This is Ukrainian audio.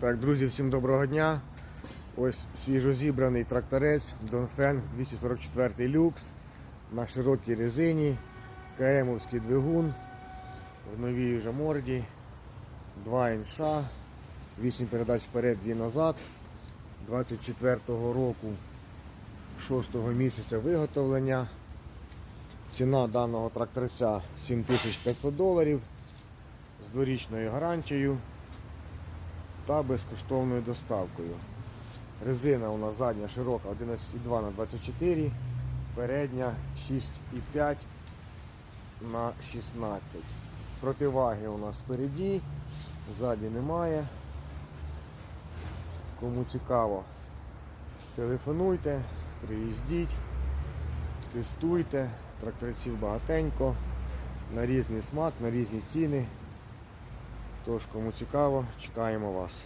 Так, друзі, всім доброго дня. Ось свіжозібраний тракторець Донфен 244 люкс на широкій резині, КМовський двигун в новій вже морді, 2 інша, 8 передач вперед, 2 назад, 24-го року 6 місяця виготовлення. Ціна даного тракторця 7500 доларів з дворічною гарантією та безкоштовною доставкою. Резина у нас задня широка 11,2 на 24, передня 6,5 на 16. Противаги у нас впереді, ззаді немає. Кому цікаво, телефонуйте, приїздіть, тестуйте, тракторців багатенько, на різний смак, на різні ціни. Тож, кому цікаво, чекаємо вас.